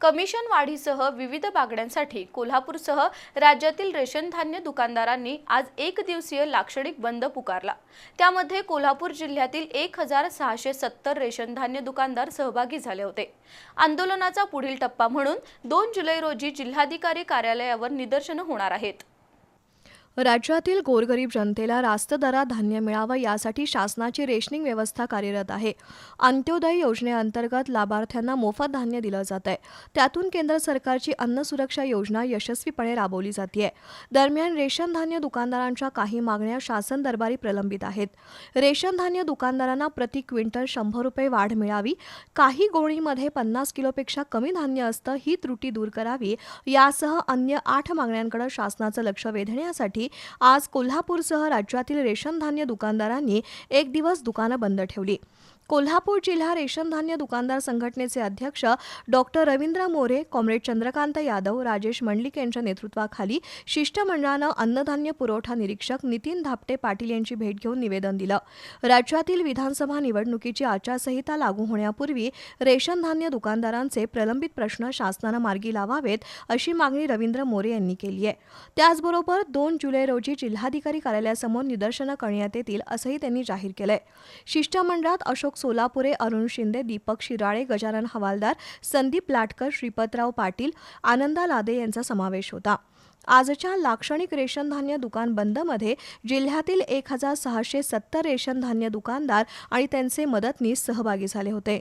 Commission वाढीसह विविध मागण्यांसाठी कोल्हापूरसह राज्यातील रेशन धान्य दुकानदारांनी आज एक दिवसीय लाक्षणिक बंद पुकारला. त्यामध्ये कोल्हापूर जिल्ह्यातील एक हजार सहाशे सत्तर रेशन धान्य दुकानदार सहभागी झाले होते. आंदोलनाचा पुढील टप्पा म्हणून दोन जुलै रोजी जिल्हाधिकारी कार्यालयावर निदर्शनं होणार आहेत. राज्यातील गोरगरीब जनतेला रास्त दरात धान्य मिळावं यासाठी शासनाची रेशनिंग व्यवस्था कार्यरत आहे. अंत्योदय योजनेअंतर्गत लाभार्थ्यांना मोफत धान्य दिलं जात आहे. त्यातून केंद्र सरकारची अन्न सुरक्षा योजना यशस्वीपणे राबवली जाते दरम्यान रेशन धान्य दुकानदारांच्या काही मागण्या शासन दरबारी प्रलंबित आहेत. रेशन धान्य दुकानदारांना प्रति क्विंटल शंभर रुपये वाढ मिळावी काही गोळीमध्ये पन्नास किलोपेक्षा कमी धान्य असतं ही त्रुटी दूर करावी यासह अन्य आठ मागण्यांकडे शासनाचं लक्ष वेधण्यासाठी आज कोल्हापूरसह राज्यातील रेशन धान्य दुकानदारांनी एक दिवस दुकानं बंद ठेवली. कोल्हापूर जिल्हा रेशन धान्य दुकानदार संघटनेचे अध्यक्ष डॉक्टर रवींद्र मोरे कॉम्रेड चंद्रकांत यादव राजेश मंडलिक यांच्या नेतृत्वाखाली शिष्टमंडळानं अन्नधान्य पुरवठा निरीक्षक नितीन धापटे पाटील यांची भेट घेऊन निवेदन दिलं. राज्यातील विधानसभा निवडणुकीची आचारसंहिता लागू होण्यापूर्वी रेशन धान्य दुकानदारांचे प्रलंबित प्रश्न शासनानं मार्गी लावावेत अशी मागणी रवींद्र मोरे यांनी केली आहे. त्याचबरोबर दोन जुलै रोजी जिल्हाधिकारी कार्यालयासमोर निदर्शनं करण्यात येतील असंही त्यांनी जाहीर केलंय. शिष्टमंडळात अशोक सोलापुरे अरुण शिंदे दीपक शिराळे गजानन हवालदार संदीप लाटकर श्रीपतराव पाटील आनंदा लादे यांचा समावेश होता. आजच्या लाक्षणिक रेशन धान्य दुकान बंदमध्ये जिल्ह्यातील एक हजार सहाशे सत्तर रेशन धान्य दुकानदार आणि त्यांचे मदतनीस सहभागी झाले होते.